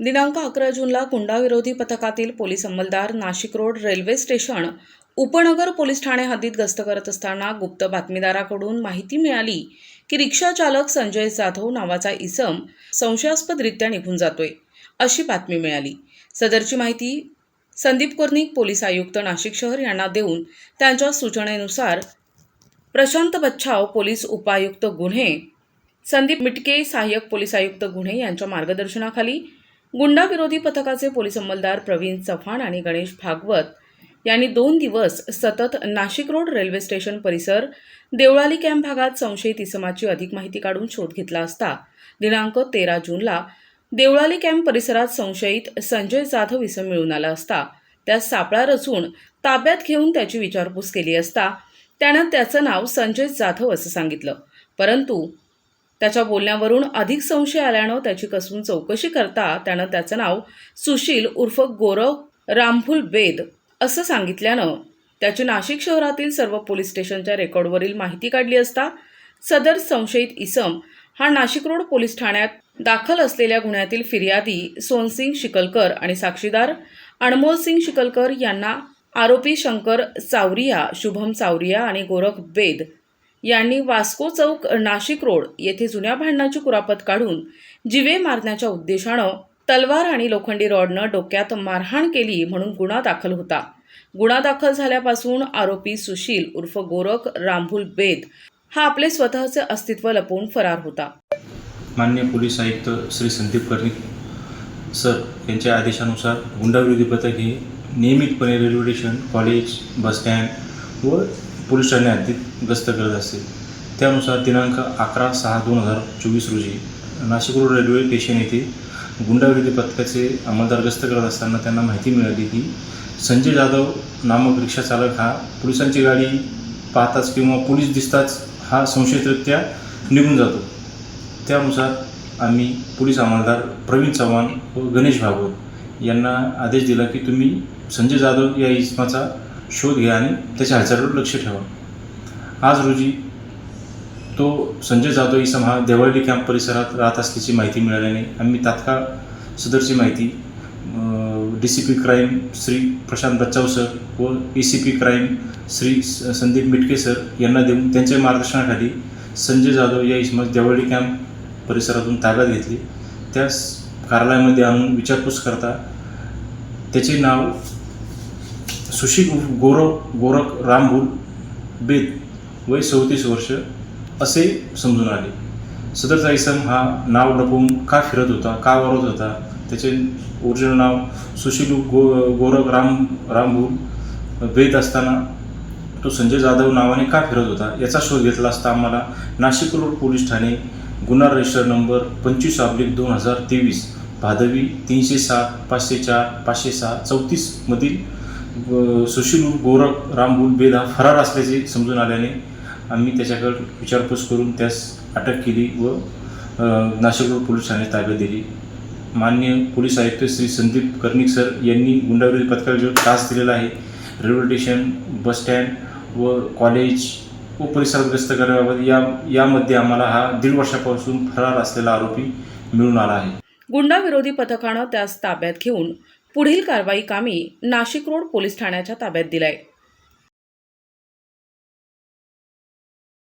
दिनांक अकरा जूनला गुंडाविरोधी पथकातील police अंमलदार Nashik road railway station Upnagar police Thane हद्दीत गस्त करत असताना गुप्त बातमीदाराकडून माहिती मिळाली की रिक्षा चालक संजय जाधव नावाचा इसम संशयास्पदरित्या निघून जातोय अशी बातमी मिळाली. सदरची माहिती संदीप कोर्निक पोलीस आयुक्त नाशिक शहर यांना देऊन त्यांच्या सूचनेनुसार प्रशांत बच्छाव पोलीस उपायुक्त गुन्हे संदीप मिटके सहाय्यक पोलीस आयुक्त गुन्हे यांच्या मार्गदर्शनाखाली गुंडाविरोधी पथकाचे पोलीस अंमलदार प्रवीण चव्हाण आणि गणेश भागवत यांनी दोन दिवस सतत नाशिक रोड रेल्वे स्टेशन परिसर देवळाली कॅम्प भागात संशयित इसमाची अधिक माहिती काढून शोध घेतला असता दिनांक तेरा जूनला देवळाली कॅम्प परिसरात संशयित संजय जाधव इसम मिळून आला असता. त्यास सापळा रचून ताब्यात घेऊन त्याची विचारपूस केली असता त्यानं त्याचं नाव संजय जाधव असं सांगितलं. परंतु त्याच्या बोलण्यावरून अधिक संशय आल्यानं त्याची कसून चौकशी करता त्यानं त्याचं नाव सुशील उर्फ गोरव रामफुल बेद असं सांगितल्यानं त्याची नाशिक शहरातील सर्व पोलीस स्टेशनच्या रेकॉर्डवरील माहिती काढली असता सदर संशयित इसम हा नाशिक रोड पोलीस ठाण्यात दाखल असलेल्या गुन्ह्यातील फिर्यादी सोनसिंग शिकलकर आणि साक्षीदार अनमोल सिंग शिकलकर यांना आरोपी शंकर चावरिया शुभम चावरिया आणि गोरख बेद यांनी वास्को चौक नाशिक रोड येथे जुन्या भांडणाची कुरापत काढून जिवे मारण्याच्या उद्देशानं तलवार आणि लोखंडी रॉडनं डोक्यात मारहाण केली म्हणून गुन्हा दाखल होता. गुन्हा दाखल झाल्यापासून आरोपी सुशील उर्फ गोरख रामभुल बेद हा आपले स्वतःचे अस्तित्व लपवून फरार होता. मान्य पोलीस आयुक्त श्री संदीप कर्णिक सर यांच्या आदेशानुसार गुंडाविरोधी पथक हे नियमितपणे railway station college bus stand व पोलीस ठाणे हद्दीत गस्त करत असतील. त्यानुसार दिनांक अकरा सहा दोन हजार चोवीस रोजी नाशिक रोड रेल्वे स्टेशन येथे गुंडाविरोधी पथकाचे अंमलदार गस्त करत असताना त्यांना माहिती मिळाली की संजय जाधव नामक रिक्षा चालक हा पोलिसांची गाडी पाहताच किंवा पोलीस दिसताच हा संशयितरित्या निघून जातो. त्यानुसार आम्ही पोलीस अंमलदार प्रवीण चव्हाण व गणेश भागवत यांना आदेश दिला की तुम्ही संजय जाधव या इसमाचा शोध घ्या आणि त्याच्या हालचालीवर लक्ष ठेवा. आज रोजी तो संजय जाधव इसम हा देवळी कॅम्प परिसरात राहत असल्याची माहिती मिळाल्याने आम्ही तात्काळ सदरची माहिती D C P crime Shri Prashant Bachchav sir व A C P crime Shri Sandeep Mitke sir यांना देऊन त्यांच्या मार्गदर्शनाखाली संजय जाधव या इसमास देवळी कॅम्प परिसरातून ताब्यात घेतली. त्या कार्यालयामध्ये आणून विचारपूस करता त्याचे नाव सुशील गोरव गोरख रामभूल बेद वय चौतीस वर्ष असे समजून आले. सदरचा इसम हा नाव लपून का फिरत होता का वरत होता त्याचे ओरिजिनल नाव सुशील गो गोरख राम रामभूल बेद असताना तो संजय जाधव नावाने का फिरत होता याचा शोध घेतला असता आम्हाला नाशिक रोड पोलीस ठाणे गुन्हा रजिस्टर नंबर पंचवीस अब्लिक दोन हजार तेवीस भादवी तीनशे सात पाचशे चार पाचशे सहा चौतीसमधील मधील सुशील गोरख रामबुल बेद हा फरार असल्याचे समजून आल्याने आम्ही त्याच्याकडे विचारपूस करून त्यास अटक केली व नाशिक रोड पोलीस ठाणे ताब्यात दिली. मान्य पोलीस आयुक्त श्री संदीप कर्णिक सर यांनी गुंडाविरोधी पथकाला जो त्रास दिलेला आहे रेल्वे स्टेशन बसस्टँड व कॉलेज व परिसरात ग्रस्त करण्याबाबत या यामध्ये आम्हाला हा दीड वर्षापासून फरार असलेला आरोपी मिळून आला आहे. गुंडाविरोधी पथकानं त्यास ताब्यात घेऊन पुढील कारवाई कामी नाशिक रोड पोलीस ठाण्याच्या ताब्यात दिलाय.